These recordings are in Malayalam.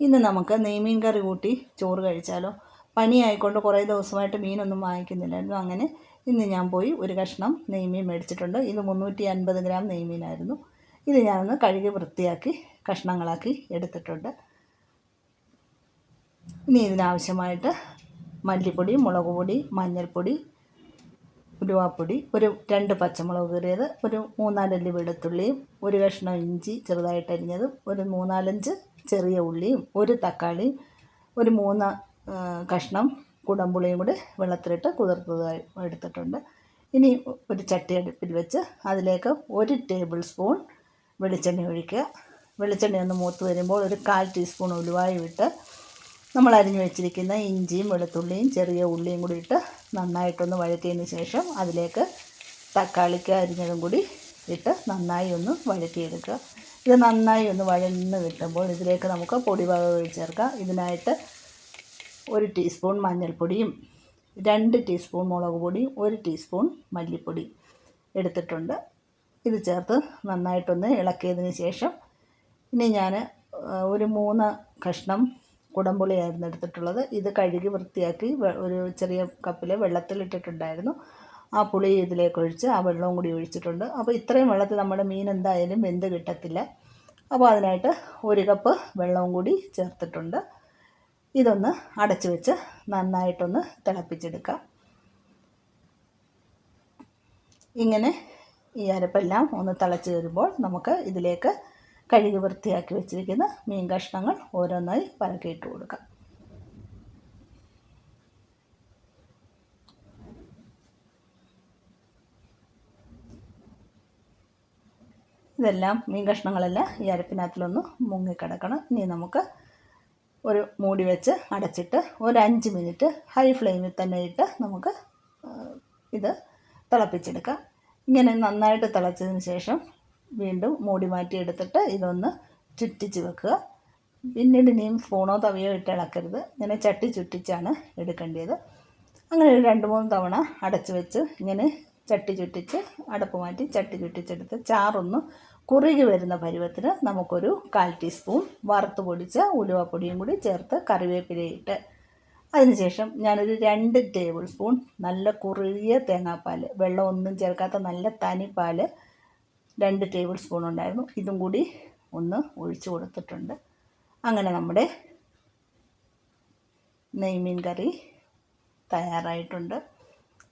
ഇന്ന് നമുക്ക് നെയ്മീൻ കറി കൂട്ടി ചോറ് കഴിച്ചാലോ? പനിയായിക്കൊണ്ട് കുറേ ദിവസമായിട്ട് മീനൊന്നും വാങ്ങിക്കുന്നില്ലായിരുന്നു. അങ്ങനെ ഇന്ന് ഞാൻ പോയി ഒരു കഷ്ണം നെയ്മീൻ മേടിച്ചിട്ടുണ്ട്. ഇത് മുന്നൂറ്റി അൻപത് ഗ്രാം നെയ്മീനായിരുന്നു. ഇത് ഞാനൊന്ന് കഴുകി വൃത്തിയാക്കി കഷ്ണങ്ങളാക്കി എടുത്തിട്ടുണ്ട്. ഇനി ഇതിനാവശ്യമായിട്ട് മല്ലിപ്പൊടി മുളക് പൊടി മഞ്ഞൾപ്പൊടി ഉലുവാപ്പൊടി ഒരു രണ്ട് പച്ചമുളക് കീറിയത് ഒരു മൂന്നാലല്ലി വെളുത്തുള്ളിയും ഒരു കഷ്ണം ഇഞ്ചി ചെറുതായിട്ട് അരിഞ്ഞതും ഒരു മൂന്നാലഞ്ച് ചെറിയ ഉള്ളിയും ഒരു തക്കാളി ഒരു മൂന്ന് കഷ്ണം കുടംപുളിയും കൂടി വെള്ളത്തിലിട്ട് കുതിർത്തതായി എടുത്തിട്ടുണ്ട്. ഇനി ഒരു ചട്ടി അടുപ്പിൽ വെച്ച് അതിലേക്ക് ഒരു ടേബിൾ സ്പൂൺ വെളിച്ചെണ്ണ ഒഴിക്കുക. വെളിച്ചെണ്ണ ഒന്ന് മൂത്ത് വരുമ്പോൾ ഒരു കാൽ ടീസ്പൂൺ ഉലുവായും ഇട്ട് നമ്മൾ അരിഞ്ഞു വെച്ചിരിക്കുന്ന ഇഞ്ചിയും വെളുത്തുള്ളിയും ചെറിയ ഉള്ളിയും കൂടി ഇട്ട് നന്നായിട്ടൊന്ന് വഴറ്റിയതിന് ശേഷം അതിലേക്ക് തക്കാളിക്ക് അരിഞ്ഞതും കൂടി ഇട്ട് നന്നായി ഒന്ന് വഴറ്റിയെടുക്കുക. ഇത് നന്നായി ഒന്ന് വഴന്ന് കിട്ടുമ്പോൾ ഇതിലേക്ക് നമുക്ക് പൊടി വകകൾ ചേർക്കാം. ഇതിനായിട്ട് ഒരു ടീസ്പൂൺ മഞ്ഞൾപ്പൊടിയും രണ്ട് ടീസ്പൂൺ മുളക് പൊടിയും ഒരു ടീസ്പൂൺ മല്ലിപ്പൊടി എടുത്തിട്ടുണ്ട്. ഇത് ചേർത്ത് നന്നായിട്ടൊന്ന് ഇളക്കിയതിന് ശേഷം ഇനി ഞാൻ ഒരു മൂന്ന് കഷ്ണം കുടംപുളിയായിരുന്നു എടുത്തിട്ടുള്ളത്. ഇത് കഴുകി വൃത്തിയാക്കി ഒരു ചെറിയ കപ്പിൽ വെള്ളത്തിലിട്ടിട്ടുണ്ടായിരുന്നു. ആ പുളി ഇതിലേക്ക് ഒഴിച്ച് ആ വെള്ളവും കൂടി ഒഴിച്ചിട്ടുണ്ട്. അപ്പോൾ ഇത്രയും വെള്ളത്തിൽ നമ്മുടെ മീൻ എന്തായാലും വെന്ത് കിട്ടത്തില്ല. അപ്പോൾ അതിനായിട്ട് ഒരു കപ്പ് വെള്ളവും കൂടി ചേർത്തിട്ടുണ്ട്. ഇതൊന്ന് അടച്ചു വെച്ച് നന്നായിട്ടൊന്ന് തിളപ്പിച്ചെടുക്കാം. ഇങ്ങനെ ഈ അരപ്പെല്ലാം ഒന്ന് തിളച്ച് വരുമ്പോൾ നമുക്ക് ഇതിലേക്ക് കഴുകി വൃത്തിയാക്കി വെച്ചിരിക്കുന്ന മീൻ കഷ്ണങ്ങൾ ഓരോന്നായി പരക്കിയിട്ട് കൊടുക്കാം. ഇതെല്ലാം മീൻ കഷ്ണങ്ങളെല്ലാം ഈ അരപ്പിനകത്തിലൊന്ന് മുങ്ങിക്കിടക്കണം. ഇനി നമുക്ക് ഒരു മൂടി വെച്ച് അടച്ചിട്ട് ഒരു അഞ്ച് മിനിറ്റ് ഹൈ ഫ്ലെയിമിൽ തന്നെ ഇട്ട് നമുക്ക് ഇത് തിളപ്പിച്ചെടുക്കാം. ഇങ്ങനെ നന്നായിട്ട് തിളച്ചതിന് ശേഷം വീണ്ടും മൂടി മാറ്റി എടുത്തിട്ട് ഇതൊന്ന് ചുറ്റിച്ച് വെക്കുക. പിന്നീട് ഇനിയും ഫോണോ തവയോ ഇട്ട് ഇളക്കരുത്. ഇങ്ങനെ ചട്ടി ചുറ്റിച്ചാണ് എടുക്കേണ്ടത്. അങ്ങനെ ഒരു രണ്ട് മൂന്ന് തവണ അടച്ച് വെച്ച് ഇങ്ങനെ ചട്ടി ചുറ്റിച്ച് അടപ്പ് മാറ്റി ചട്ടി ചുറ്റിച്ചെടുത്ത് ചാറൊന്ന് കുറുകി വരുന്ന പരുവത്തിന് നമുക്കൊരു കാൽ ടീസ്പൂൺ വറുത്ത് പൊടിച്ച ഉലുവപ്പൊടിയും കൂടി ചേർത്ത് കറിവേപ്പിലയിട്ട്. അതിനുശേഷം ഞാനൊരു രണ്ട് ടേബിൾ സ്പൂൺ നല്ല കുറുകിയ തേങ്ങാപ്പാൽ വെള്ളം ഒന്നും ചേർക്കാത്ത നല്ല തനിപ്പാൽ രണ്ട് ടേബിൾ സ്പൂൺ ഉണ്ടായിരുന്നു. ഇതും കൂടി ഒന്ന് ഒഴിച്ചു കൊടുത്തിട്ടുണ്ട്. അങ്ങനെ നമ്മുടെ നെയ്മീൻ കറി തയ്യാറായിട്ടുണ്ട്.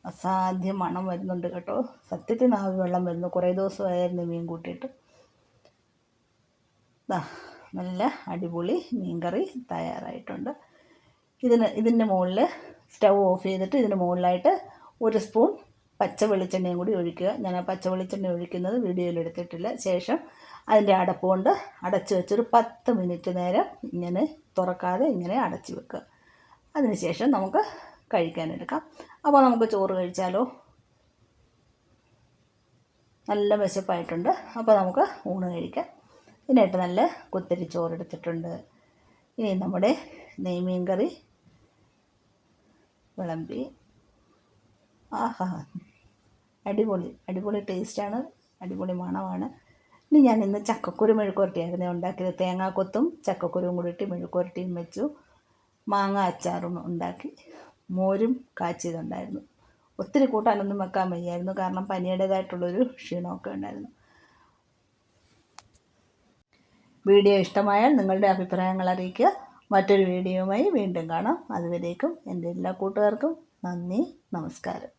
അസാധ്യം മണം വരുന്നുണ്ട് കേട്ടോ. സത്യത്തിൽ നാവ് വെള്ളം വരുന്നു. കുറേ ദിവസമായിരുന്നു മീൻ കൂട്ടിയിട്ട്. നല്ല അടിപൊളി മീൻകറി തയ്യാറായിട്ടുണ്ട്. ഇതിന് ഇതിന്റെ മുകളിൽ സ്റ്റൗ ഓഫ് ചെയ്തിട്ട് ഇതിന് മുകളിലായിട്ട് ഒരു സ്പൂൺ പച്ച വെളിച്ചെണ്ണയും കൂടി ഒഴിക്കുക. ഞാൻ ആ പച്ച വെളിച്ചെണ്ണ ഒഴിക്കുന്നത് വീഡിയോയിൽ എടുത്തിട്ടില്ല. ശേഷം അതിന്റെ അടപ്പ് കൊണ്ട് അടച്ചു വെച്ചൊരു പത്ത് മിനിറ്റ് നേരം ഇങ്ങനെ തുറക്കാതെ ഇങ്ങനെ അടച്ചു വെക്കുക. അതിനുശേഷം നമുക്ക് കഴിക്കാനെടുക്കാം അപ്പോൾ നമുക്ക് ചോറ് കഴിച്ചാലോ? നല്ല വിശപ്പായിട്ടുണ്ട്. അപ്പോൾ നമുക്ക് ഊണ് കഴിക്കാം. ഇതിനായിട്ട് നല്ല കുത്തിരി ചോറെടുത്തിട്ടുണ്ട്. ഇനി നമ്മുടെ നെയ്മീൻ കറി വിളമ്പി. ആഹാ. അടിപൊളി അടിപൊളി ടേസ്റ്റാണ് അടിപൊളി മണമാണ്. ഇനി ഞാൻ ഇന്ന് ചക്കക്കുരു മെഴുക്കുരട്ടിയായിരുന്നു ഉണ്ടാക്കിയത്. തേങ്ങാക്കൊത്തും ചക്കക്കുരുവും കൂടി ഇട്ട് മെഴുക്കുരട്ടിയും വെച്ചു. മാങ്ങ അച്ചാറും ഉണ്ടാക്കി. മോരും കാച്ചിയതുണ്ടായിരുന്നു. ഒത്തിരി കൂട്ടാനൊന്നും വെക്കാൻ വയ്യായിരുന്നു. കാരണം പനിയുടേതായിട്ടുള്ളൊരു ക്ഷീണമൊക്കെ ഉണ്ടായിരുന്നു. വീഡിയോ ഇഷ്ടമായാൽ നിങ്ങളുടെ അഭിപ്രായങ്ങൾ അറിയിക്കുക. മറ്റൊരു വീഡിയോയുമായി വീണ്ടും കാണാം. അതുവരേക്കും എന്റെ എല്ലാ കൂട്ടുകാർക്കും നന്ദി നമസ്കാരം.